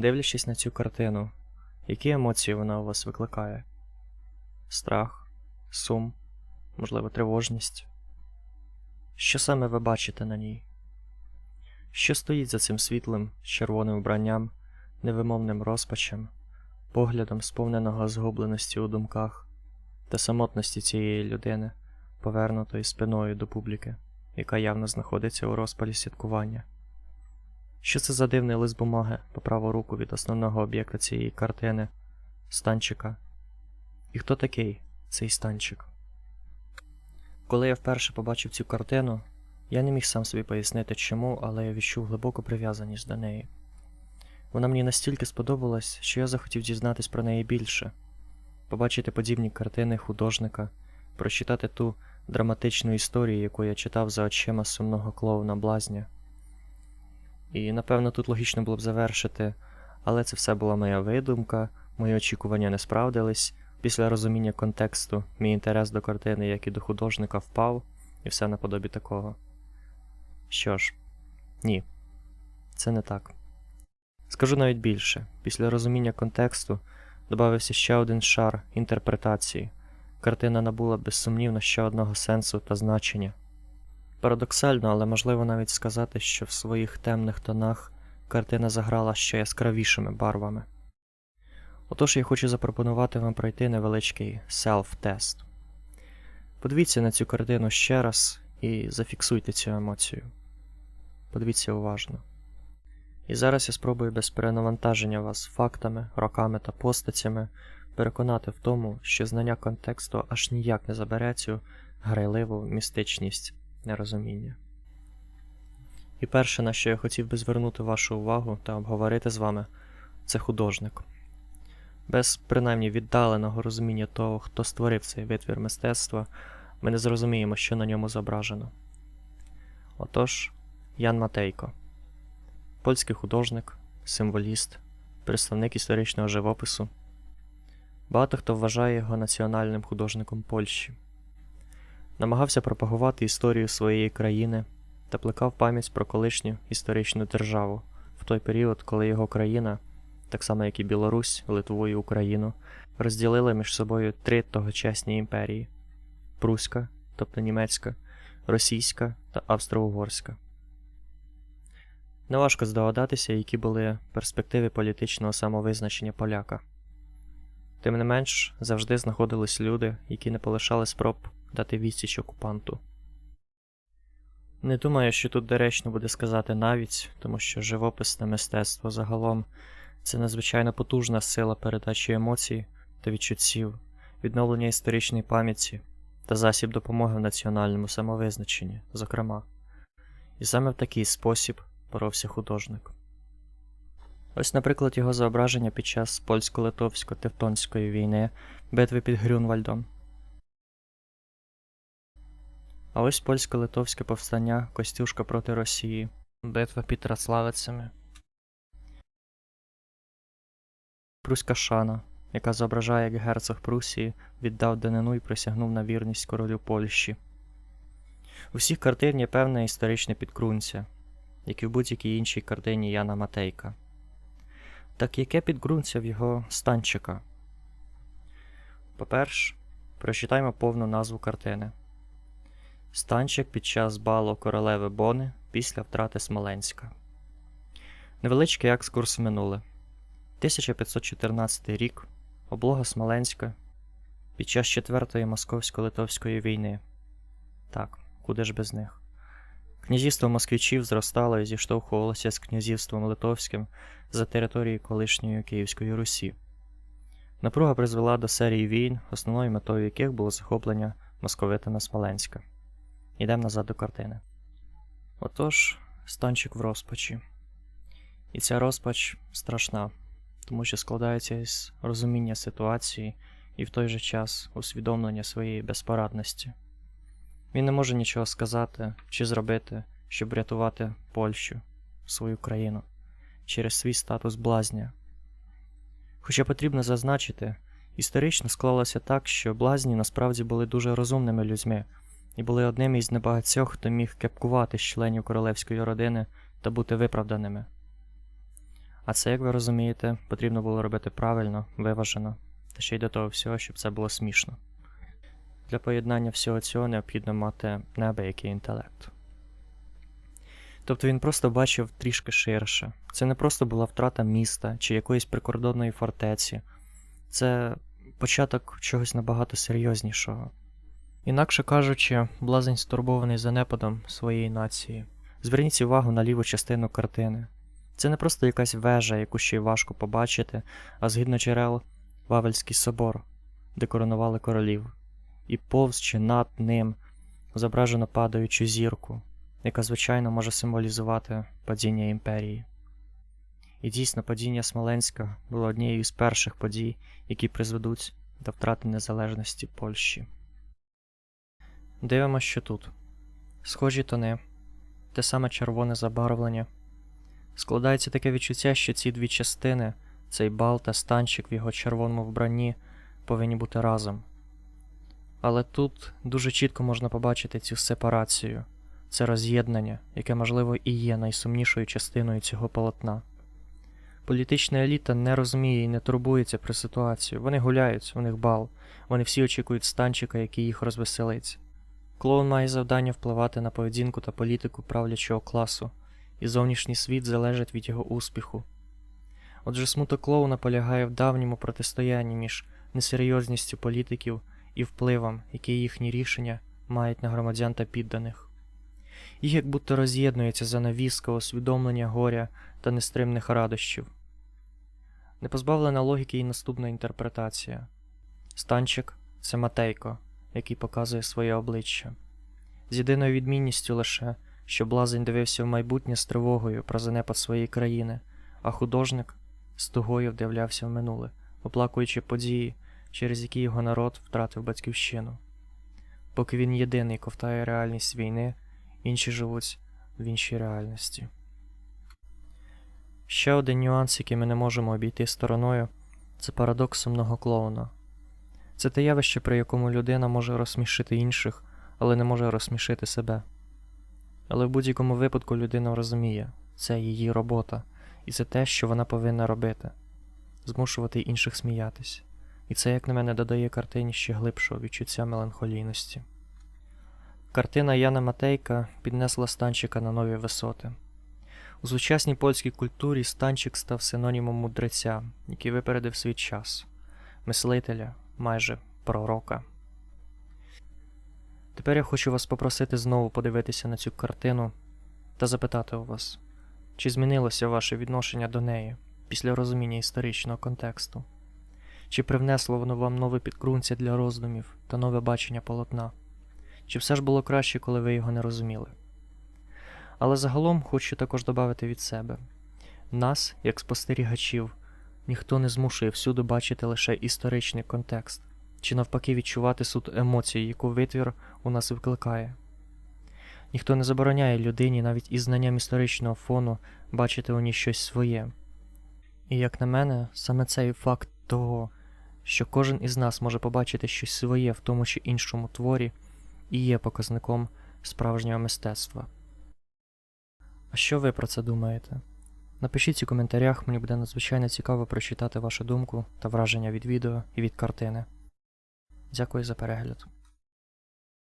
дивлячись на цю картину, які емоції вона у вас викликає? Страх, сум, можливо, тривожність? Що саме ви бачите на ній? Що стоїть за цим світлим червоним вбранням, невимовним розпачем, поглядом сповненого згубленості у думках та самотності цієї людини, повернутої спиною до публіки, яка явно знаходиться у розпалі святкування? Що це за дивний лист бумаги по праву руку від основного об'єкта цієї картини станчика? І хто такий цей станчик? Коли я вперше побачив цю картину, я не міг сам собі пояснити чому, але я відчув глибоку прив'язаність до неї. Вона мені настільки сподобалась, що я захотів дізнатись про неї більше, побачити подібні картини художника, прочитати ту драматичну історію, яку я читав за очима сумного клоуна блазня. І напевно тут логічно було б завершити, але це все була моя видумка, мої очікування не справдились. Після розуміння контексту, мій інтерес до картини, як і до художника, впав, і все наподобі такого. Що ж, ні, це не так. Скажу навіть більше, після розуміння контексту додався ще один шар інтерпретації. Картина набула безсумнівно ще одного сенсу та значення. Парадоксально, але можливо навіть сказати, що в своїх темних тонах картина заграла ще яскравішими барвами. Отож я хочу запропонувати вам пройти невеличкий селф-тест. Подивіться на цю картину ще раз і зафіксуйте цю емоцію. Подивіться уважно. І зараз я спробую без перенавантаження вас фактами, роками та постатями переконати в тому, що знання контексту аж ніяк не забере цю грайливу містичність нерозуміння. І перше, на що я хотів би звернути вашу увагу та обговорити з вами, це художник. Без принаймні віддаленого розуміння того, хто створив цей витвір мистецтва, ми не зрозуміємо, що на ньому зображено. Отож, Ян Матейко, польський художник, символіст, представник історичного живопису. Багато хто вважає його національним художником Польщі. Намагався пропагувати історію своєї країни та плекав пам'ять про колишню історичну державу в той період, коли його країна так само як і Білорусь, Литву і Україну, розділили між собою три тогочасні імперії: Пруська, тобто німецька, російська та австро-угорська. Неважко здогадатися, які були перспективи політичного самовизначення поляка. Тим не менш, завжди знаходились люди, які не полишали спроб дати відсіч окупанту. Не думаю, що тут доречно буде сказати навіть, тому що живописне мистецтво загалом це надзвичайно потужна сила передачі емоцій та відчуттів, відновлення історичної пам'яті та засіб допомоги в національному самовизначенні, зокрема. І саме в такий спосіб боровся художник. Ось, наприклад, його зображення під час польсько-литовсько-тевтонської війни, битви під Грюнвальдом. А ось польсько-литовське повстання Костюшка проти Росії, битва під Траславицями. Пруська шана, яка зображає, як герцог Прусії віддав данину і присягнув на вірність королю Польщі. У всіх картин є певне історичне підґрунтя, як і в будь-якій іншій картині Яна Матейка. Так яке підґрунтя в його станчика? По-перше, прочитаймо повну назву картини. Станчик під час балу королеви Бони після втрати Смоленська. Невеличкий екскурс минуле. 1514 рік облога Смоленська під час Четвертої московсько-литовської війни. Так, куди ж без них? Князівство москвичів зростало і зіштовхувалося з князівством Литовським за території колишньої Київської Русі. Напруга призвела до серії війн, основною метою яких було захоплення московитами Смоленська. Йдемо назад до картини. Отож, станчик в розпачі. І ця розпач страшна тому що складається із розуміння ситуації і в той же час усвідомлення своєї безпорадності. Він не може нічого сказати чи зробити, щоб рятувати Польщу, свою країну, через свій статус блазня. Хоча потрібно зазначити, історично склалося так, що блазні насправді були дуже розумними людьми і були одним із небагатьох, хто міг кепкувати з членів королевської родини та бути виправданими. А це, як ви розумієте, потрібно було робити правильно, виважено, та ще й до того всього, щоб це було смішно. Для поєднання всього цього необхідно мати неабиякий інтелект. Тобто він просто бачив трішки ширше. Це не просто була втрата міста чи якоїсь прикордонної фортеці, це початок чогось набагато серйознішого. Інакше кажучи, блазень стурбований занепадом своєї нації. Зверніть увагу на ліву частину картини. Це не просто якась вежа, яку ще й важко побачити, а згідно джерел Вавельський собор, де коронували королів, і повз чи над ним зображено падаючу зірку, яка, звичайно, може символізувати падіння імперії. І дійсно, падіння Смоленська було однією з перших подій, які призведуть до втрати незалежності Польщі. Дивимося, що тут. Схожі тони, те саме червоне забарвлення. Складається таке відчуття, що ці дві частини, цей бал та станчик в його червоному вбранні, повинні бути разом. Але тут дуже чітко можна побачити цю сепарацію, це роз'єднання, яке, можливо, і є найсумнішою частиною цього полотна. Політична еліта не розуміє і не турбується про ситуацію. Вони гуляють, у них бал, вони всі очікують станчика, який їх розвеселить. Клоун має завдання впливати на поведінку та політику правлячого класу, і зовнішній світ залежить від його успіху. Отже, смуток клоуна полягає в давньому протистоянні між несерйозністю політиків і впливом, який їхні рішення мають на громадян та підданих. Їх як будто роз'єднується занавіска усвідомлення горя та нестримних радощів. Не позбавлена логіки і наступна інтерпретація. Станчик це Матейко, який показує своє обличчя. З єдиною відмінністю лише, що блазень дивився в майбутнє з тривогою про занепад своєї країни, а художник з тугою вдивлявся в минуле, оплакуючи події, через які його народ втратив батьківщину. Поки він єдиний ковтає реальність війни, інші живуть в іншій реальності. Ще один нюанс, який ми не можемо обійти стороною, це парадокс сумного клоуна. Це те явище, при якому людина може розсмішити інших, але не може розсмішити себе. Але в будь-якому випадку людина розуміє, це її робота, і це те, що вона повинна робити змушувати інших сміятись. І це, як на мене, додає картині ще глибшого відчуття меланхолійності. Картина Яна Матейка піднесла станчика на нові висоти. У сучасній польській культурі станчик став синонімом мудреця, який випередив свій час, мислителя, майже пророка. Тепер я хочу вас попросити знову подивитися на цю картину та запитати у вас, чи змінилося ваше відношення до неї після розуміння історичного контексту? Чи привнесло воно вам нове підґрунтя для роздумів та нове бачення полотна? Чи все ж було краще, коли ви його не розуміли? Але загалом хочу також додати від себе: нас, як спостерігачів, ніхто не змушує всюди бачити лише історичний контекст, чи навпаки відчувати суть емоцій, яку витвір у нас викликає. Ніхто не забороняє людині навіть із знанням історичного фону бачити у ній щось своє. І, як на мене, саме цей факт того, що кожен із нас може побачити щось своє в тому чи іншому творі, і є показником справжнього мистецтва. А що ви про це думаєте? Напишіть у коментарях, мені буде надзвичайно цікаво прочитати вашу думку та враження від відео і від картини. Дякую за перегляд.